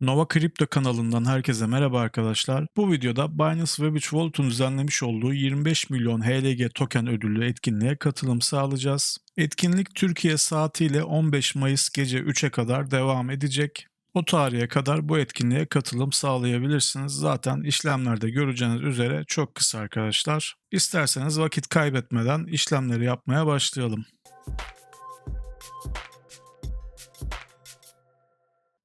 Nova Crypto kanalından herkese merhaba arkadaşlar. Bu videoda Binance Web3 Wallet'un düzenlemiş olduğu 25 milyon HLG token ödüllü etkinliğe katılım sağlayacağız. Etkinlik Türkiye saatiyle 15 Mayıs gece 3'e kadar devam edecek. O tarihe kadar bu etkinliğe katılım sağlayabilirsiniz. Zaten işlemlerde göreceğiniz üzere çok kısa arkadaşlar. İsterseniz vakit kaybetmeden işlemleri yapmaya başlayalım.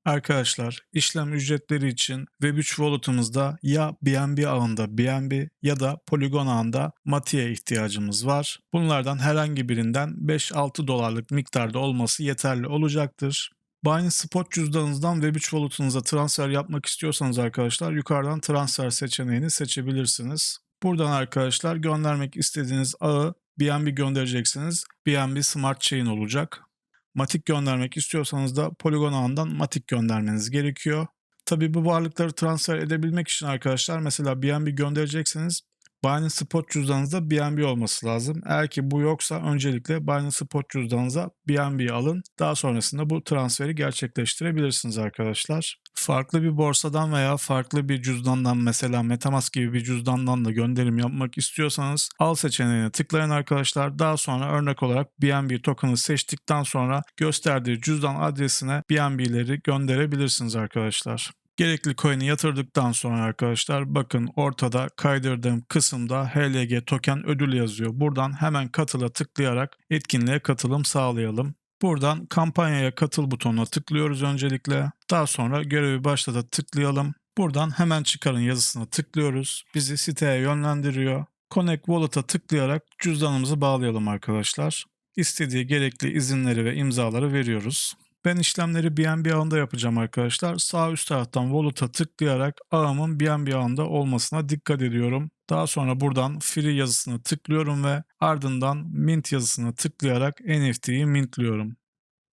Arkadaşlar işlem ücretleri için Web3 Wallet'ımızda ya BNB ağında BNB ya da Polygon ağında Mati'ye ihtiyacımız var. Bunlardan herhangi birinden 5-6 dolarlık miktarda olması yeterli olacaktır. Binance Spot cüzdanınızdan Web3 Wallet'ınıza transfer yapmak istiyorsanız arkadaşlar yukarıdan transfer seçeneğini seçebilirsiniz. Buradan arkadaşlar göndermek istediğiniz ağı BNB göndereceksiniz. BNB Smart Chain olacak. Matik göndermek istiyorsanız da Polygon ağından Matik göndermeniz gerekiyor. Tabi bu varlıkları transfer edebilmek için arkadaşlar mesela BNB gönderecekseniz Binance Spot cüzdanınızda BNB olması lazım. Eğer ki bu yoksa öncelikle Binance Spot cüzdanınıza BNB alın. Daha sonrasında bu transferi gerçekleştirebilirsiniz arkadaşlar. Farklı bir borsadan veya farklı bir cüzdandan mesela Metamask gibi bir cüzdandan da gönderim yapmak istiyorsanız al seçeneğine tıklayın arkadaşlar. Daha sonra örnek olarak BNB token'ı seçtikten sonra gösterdiği cüzdan adresine BNB'leri gönderebilirsiniz arkadaşlar. Gerekli coin'i yatırdıktan sonra arkadaşlar bakın ortada kaydırdığım kısımda HLG token ödül yazıyor. Buradan hemen katıla tıklayarak etkinliğe katılım sağlayalım. Buradan kampanyaya katıl butonuna tıklıyoruz öncelikle. Daha sonra görevi başlata tıklayalım. Buradan hemen çıkarın yazısına tıklıyoruz. Bizi siteye yönlendiriyor. Connect Wallet'a tıklayarak cüzdanımızı bağlayalım arkadaşlar. İstediği gerekli izinleri ve imzaları veriyoruz. Ben işlemleri BNB ağında yapacağım arkadaşlar. Sağ üst taraftan Wallet'a tıklayarak ağımın BNB ağında olmasına dikkat ediyorum. Daha sonra buradan Free yazısını tıklıyorum ve ardından Mint yazısını tıklayarak NFT'yi mintliyorum.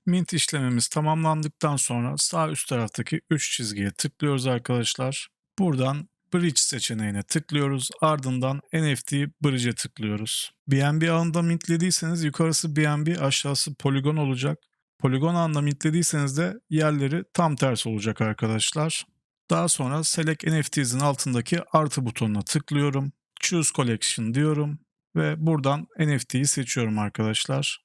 Mint işlemimiz tamamlandıktan sonra sağ üst taraftaki 3 çizgiye tıklıyoruz arkadaşlar. Buradan Bridge seçeneğine tıklıyoruz. Ardından NFT Bridge'e tıklıyoruz. BNB ağında mintlediyseniz yukarısı BNB aşağısı Polygon olacak. Poligon ağında mintlediyseniz de yerleri tam tersi olacak arkadaşlar. Daha sonra Select NFTs'in altındaki artı butonuna tıklıyorum. Choose Collection diyorum ve buradan NFT'yi seçiyorum arkadaşlar.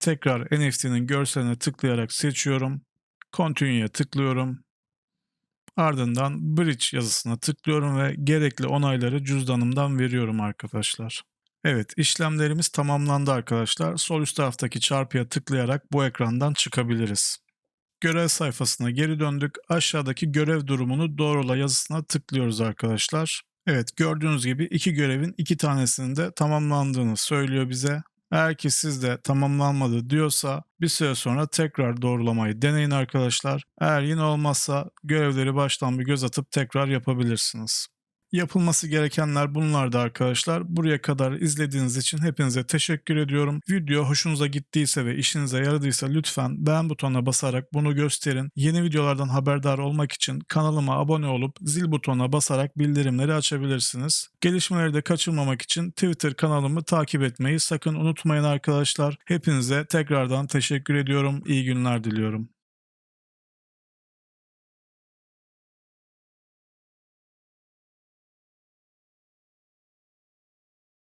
Tekrar NFT'nin görseline tıklayarak seçiyorum. Continue'ye tıklıyorum. Ardından Bridge yazısına tıklıyorum ve gerekli onayları cüzdanımdan veriyorum arkadaşlar. Evet işlemlerimiz tamamlandı arkadaşlar. Sol üst taraftaki çarpıya tıklayarak bu ekrandan çıkabiliriz. Görev sayfasına geri döndük. Aşağıdaki görev durumunu doğrula yazısına tıklıyoruz arkadaşlar. Evet gördüğünüz gibi iki görevin iki tanesinin de tamamlandığını söylüyor bize. Eğer ki sizde tamamlanmadı diyorsa bir süre sonra tekrar doğrulamayı deneyin arkadaşlar. Eğer yine olmazsa görevleri baştan bir göz atıp tekrar yapabilirsiniz. Yapılması gerekenler bunlardı arkadaşlar. Buraya kadar izlediğiniz için hepinize teşekkür ediyorum. Video hoşunuza gittiyse ve işinize yaradıysa lütfen beğen butonuna basarak bunu gösterin. Yeni videolardan haberdar olmak için kanalıma abone olup zil butonuna basarak bildirimleri açabilirsiniz. Gelişmeleri de kaçırmamak için Twitter kanalımı takip etmeyi sakın unutmayın arkadaşlar. Hepinize tekrardan teşekkür ediyorum. İyi günler diliyorum.